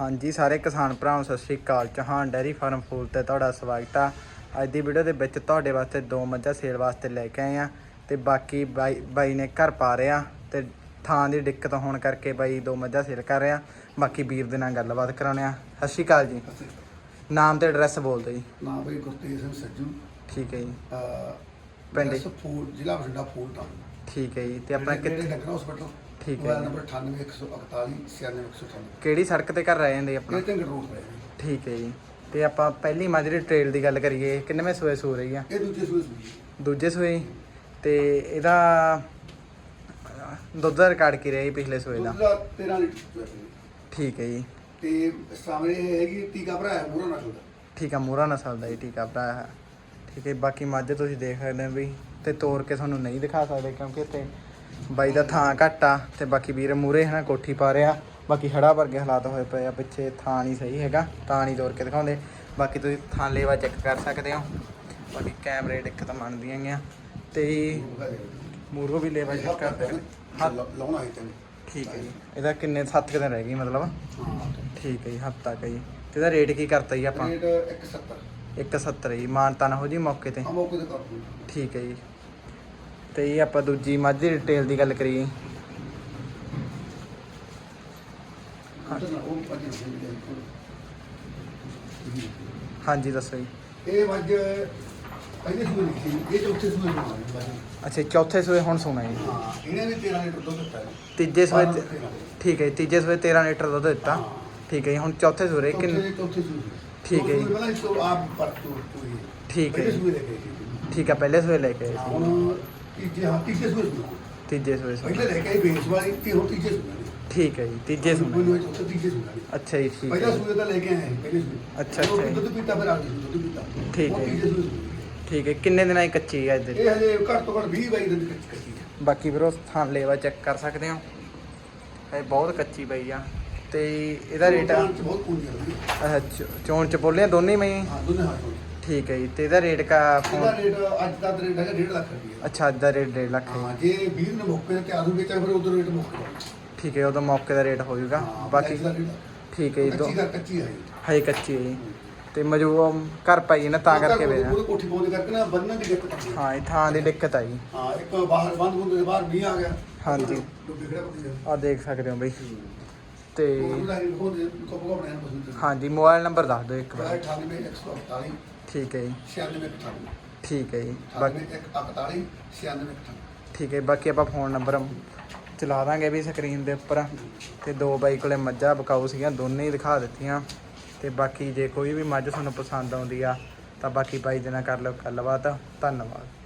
ਹਾਂਜੀ ਸਾਰੇ ਕਿਸਾਨ ਭਰਾਵਾਂ ਸਤਿ ਸ਼੍ਰੀ ਅਕਾਲ। ਚੌਹਾਨ ਡੈਰੀ ਫਾਰਮ ਫੂਲ ਤੇ ਤੁਹਾਡਾ ਸਵਾਗਤ ਆ। ਅੱਜ ਦੀ ਵੀਡੀਓ ਦੇ ਵਿੱਚ ਤੁਹਾਡੇ ਵਾਸਤੇ ਦੋ ਮੱਝਾਂ ਸੇਲ ਵਾਸਤੇ ਲੈ ਕੇ ਆਏ ਆ ਤੇ ਬਾਕੀ ਬਾਈ ਬਾਈ ਨੇ ਘਰ ਪਾ ਰਿਆ ਤੇ ਥਾਂ ਦੀ ਦਿੱਕਤ ਹੋਣ ਕਰਕੇ ਬਾਈ ਦੋ ਮੱਝਾਂ ਸੇਲ ਕਰ ਰਿਹਾ ਬਾਕੀ ਵੀਰ ਦੇ ਨਾਲ ਗੱਲਬਾਤ ਕਰਾਉਣੇ ਆ। ਸਤਿ ਸ਼੍ਰੀ ਅਕਾਲ ਜੀ। ਨਾਮ ਤੇ ਐਡਰੈਸ ਬੋਲ ਦਿਓ ਜੀ। ਨਾ ਬਈ ਗੁਰਤੇਜ ਸਿੰਘ ਸੱਜੂ। ਠੀਕ ਹੈ ਜੀ। ਪਿੰਡ? ਫੂਲ ਜ਼ਿਲ੍ਹਾ ਬਠਿੰਡਾ ਫੂਲ ਟਾਊਨ। ਠੀਕ ਹੈ ਜੀ ਤੇ ਆਪਣਾ ਕਿੱਥੇ ਡੰਗਰ ਹਸਪੀਟਲ ਠੀਕ ਹੈ ਮੋਬਾਈਲ ਜੀ। ਨੰਬਰ 98141 96198 ਕਿਹੜੀ ਸੜਕ ਤੇ ਘਰ ਰਹਿ ਜਾਂਦੇ ਆਪਣਾ ਇਹ ਤੇ ਰੋਡ ਪੈ ਜੀ ਠੀਕ ਹੈ ਜੀ। ਤੇ ਆਪਾਂ ਪਹਿਲੀ ਦੀ ਟ੍ਰੇਲ ਦੀ ਗੱਲ ਕਰੀਏ ਕਿੰਨਵੇਂ ਸੂਏ ਸੂ ਰਹੀ ਆ? ਇਹ ਦੂਜੇ ਸੂਏ ਸੂਈ ਦੂਜੇ ਸੂਏ? ਤੇ ਇਹਦਾ ਦੁੱਧ ਦਾ ਰਿਕਾਰਡ ਕੀ ਰਿਹਾ ਜੀ ਪਿਛਲੇ ਸੂਏ ਦਾ? ਦੁੱਧ ਦਾ 13 ਲੀਟਰ ਸੂਆ ਸੀ। ਠੀਕ ਹੈ ਜੀ। ਤੇ ਸਾਹਮਣੇ ਇਹ ਹੈਗੀ ਟੀਕਾ ਭਰਾ ਹੈ ਮੂਰਾ ਨਸਲ ਦਾ। ਠੀਕ ਆ ਮੂਰਾ ਨਸਲ ਦਾ ਜੀ ਟੀਕਾ ਭਰਾ ਹੈ ਠੀਕ ਹੈ ਬਾਕੀ ਮੱਝ ਤੁਸੀਂ ਦੇਖ ਸਕਦੇ ਹੋ ਵੀ ਤੇ ਤੋੜ ਕੇ ਤੁਹਾਨੂੰ ਨਹੀਂ ਦਿਖਾ ਸਕਦੇ ਕਿਉਂਕਿ ਇੱਥੇ ਬਾਈ ਦਾ ਥਾਂ ਘੱਟ ਤੇ ਬਾਕੀ ਵੀਰ ਮੂਰੇ ਹਨਾ ਕੋਠੀ ਪਾ ਰਿਹਾ। ਬਾਕੀ ਹੜਾ ਵਰਗੇ ਹਾਲਾਤ ਹੋਏ ਪਏ ਆ ਪਿੱਛੇ ਥਾਂ ਨਹੀਂ ਸਹੀ ਹੈਗਾ ਤਾਂ ਨਹੀਂ ਤੋੜ ਕੇ ਦਿਖਾਉਂਦੇ। ਬਾਕੀ ਤੁਸੀਂ ਥਾਂ ਲੇਵਾ ਚੈੱਕ ਕਰ ਸਕਦੇ ਹੋ। ਬਾਕੀ ਕੈਮਰੇ ਦਿੱਕਤ ਮੰਨਦੀਆਂ ਗੀਆਂ ਤੇ ਮੂਰੋ ਵੀ ਲੇਵਾ ਚੈੱਕ ਕਰਦੇ ਹੋ। ਲਾਉਣਾ ਹੈ ਤੈਨੂੰ। ਠੀਕ ਹੈ ਜੀ। ਇਹਦਾ ਕਿੰਨੇ 7 ਦਿਨ ਰਹਿ ਗਈ ਮਤਲਬ? ਠੀਕ ਹੈ ਜੀ ਹਫਤਾ ਜੀ। ਤੇ ਇਹਦਾ ਰੇਟ ਕੀ ਕਰਤਾ ਜੀ ਆਪਾਂ? ਰੇਟ 170 170 ਜੀ। ਮਾਨਤਾਨ ਹੋ ਜੀ ਮੌਕੇ ਤੇ? ਮੌਕੇ ਤੇ ਕਰ ਠੀਕ ਹੈ ਜੀ। ਤੇ ਇਹ ਆਪਾਂ ਦੂਜੀ ਮੱਝ ਦੀ ਡਿਟੇਲ ਦੀ ਗੱਲ ਕਰੀਏ ਹਾਂਜੀ ਦੱਸੋ ਜੀ ਇਹ ਮੱਝ ਪਹਿਲੇ ਸੂਏ ਸੀ ਇਹ ਚੌਥੇ ਸੂਏ ਨੂੰ ਆਈ ਅੱਛਾ ਜੀ, ਚੌਥੇ ਸੂਏ ਹੁਣ ਸੁਣਾ ਜੀ ਹਾਂ ਇਹਨੇ ਵੀ 13 ਲੀਟਰ ਦੁੱਧ ਦਿੱਤਾ ਹੈ ਤੀਜੇ ਸੂਏ ਤੇ-। ਠੀਕ ਹੈ ਜੀ, ਤੀਜੇ ਸੂਏ 13 ਲੀਟਰ ਦੁੱਧ ਦਿੱਤਾ। ਠੀਕ ਹੈ ਜੀ ਹੁਣ ਚੌਥੇ ਸੂਏ ਕਿੰਨੇ ਚੌਥੇ ਚੌਥੇ ਸੂਏ ਠੀਕ ਹੈ ਜੀ। ਪਹਿਲਾਂ ਇਸ ਤੋਂ ਆਪ ਪਰ ਤੋਂ ਤੋਂ ਹੀ ਠੀਕ ਹੈ ਪਹਿਲੇ ਜੀ। ਸੂਏ ਕੇ। ਠੀਕ ਹੈ ਪਹਿਲੇ ਸੂਏ ਲੈ ਕੇ ਆਏ ਸੀ ਹੁਣ ਤੀਜੇ ਹਾਂ ਤੀਜੇ ਸੂਏ ਸੂਏ। ਤੀਜੇ ਸੂਏ ਸੂਏ। ਪਹਿਲੇ ਲੈ ਕੇ ਆਈ ਬੇਸ ਵਾਲੀ ਤੇ ਹੁਣ ਤੀਜੇ ਸੂਏ ਨੇ ਠੀਕ ਹੈ ਜੀ ਤੀਜੇ ਸੂਏ ਨਹੀਂ ਚੌਥੇ ਤੀਜੇ ਸੂਏ ਨੇ ਅੱਛਾ ਜੀ ਠੀਕ ਪਹਿਲਾ ਹੈ। ਸੂਏ ਤਾਂ ਲੈ ਕੇ ਆਏ ਪਹਿਲੇ ਸੂਏ। ਅੱਛਾ, ਉਹ ਅੱਛਾ। ਦੁੱਧ ਪੀਤਾ ਫਿਰ ਆ ਗਈ ਦੁੱਧ ਪੀਤਾ। ਠੀਕ ਹੈ। ਤੀਜੇ ਸੂਏ ਠੀਕ ਹੈ ਕਿੰਨੇ ਦਿਨਾਂ ਦੀ ਕੱਚੀ ਹੈ ਅੱਜ ਦੇ ਇਹ ਹਜੇ ਘੱਟ ਤੋਂ ਘੱਟ 20 22 ਦਿਨ ਕੱਚੀ ਕੱਚੀ ਹੈ। ਬਾਕੀ ਵੀਰੋ ਥਾਂ ਲੇਵਾ ਚੈੱਕ ਕਰ ਸਕਦੇ ਹੋ। ਇਹ ਬਹੁਤ ਕੱਚੀ ਪਈ ਆ। ਤੇ ਇਹਦਾ ਰੇਟ ਆ? ਬਹੁਤ ਹੁੰਦੀ ਹੈ ਅੱਛਾ, ਚ- ਚੋਣ ਚ ਬੋਲੇ ਦੋਨੇ ਮੈਂ ਹਾਂ ਦੋਨੇ ਹੋਏ ਠੀਕ ਹੈ ਜੀ ਤੇ ਇਹਦਾ ਰੇਟ ਕਾ ਇਹਦਾ ਰੇਟ ਅੱਜ ਦਾ ਰੇਟ ਹੈਗਾ 1.5 ਲੱਖ ਰੁਪਏ ਅੱਛਾ ਅੱਜ ਦਾ ਰੇਟ 1.5 ਲੱਖ ਹੈ। ਹਾਂ ਜੇ 20 ਨੂੰ ਮੌਕੇ ਤੇ ਆਦੂ ਵੇਚਿਆ ਫਿਰ ਉਧਰ ਰੇਟ ਮੁੱਕ ਜਾਊਗਾ ਠੀਕ ਹੈ ਉਦੋਂ ਮੌਕੇ ਦਾ ਰੇਟ ਹੋ ਜਾਊਗਾ ਬਾਕੀ ਠੀਕ ਹੈ ਜੀ ਦੋ ਕੱਚੀ ਹੈ ਹੈ ਕੱਚੀ ਹੈ ਜੀ। ਤੇ ਮਜੂ ਘਰ ਪਾਈ ਨਾ ਤਾਂ ਕਰਕੇ ਵੇਚਿਆ ਉਹਦੇ ਕੋਠੀ ਪਾਉਂਦੇ ਕਰਕੇ ਨਾ ਬੰਨਣ ਦੀ ਦਿੱਕਤ ਆਉਂਦੀ ਹੈ। ਇਹ ਥਾਂ ਦੀ ਦਿੱਕਤ ਆਈ। ਹਾਂ ਇੱਕ ਬਾਹਰ ਬੰਦ ਹੁੰਦੇ ਦੇ ਬਾਹਰ ਮੀਂਹ ਆ ਗਿਆ। ਹਾਂਜੀ। ਆ। ਦੇਖ ਸਕਦੇ ਹੋ ਬਈ। ਤੇ ਹਾਂਜੀ ਮੋਬਾਈਲ ਨੰਬਰ ਦੱਸ ਦਿਓ ਇੱਕ ਵਾਰ। 98 148 ਠੀਕ ਹੈ ਜੀ। 96 98 ਠੀਕ ਹੈ ਜੀ। ਬਾਕੀ 98 148 96 98 ਠੀਕ ਹੈ ਬਾਕੀ ਆਪਾਂ ਫੋਨ ਨੰਬਰ ਚਲਾ ਦਾਂਗੇ ਵੀ ਸਕਰੀਨ ਦੇ ਉੱਪਰ। ਤੇ ਦੋ ਬਾਈ ਕੋਲੇ ਮੱਝਾਂ ਬਕਾਊ ਸੀਗੀਆਂ ਦੋਨੇ ਹੀ ਦਿਖਾ ਦਿੱਤੀਆਂ। ਤੇ ਬਾਕੀ ਜੇ ਕੋਈ ਵੀ ਮੱਝ ਤੁਹਾਨੂੰ ਪਸੰਦ ਆਉਂਦੀ ਆ ਤਾਂ ਬਾਕੀ ਬਾਈ ਦੇ ਨਾਲ ਕਰ ਲਓ ਗੱਲਬਾਤ। ਧੰਨਵਾਦ।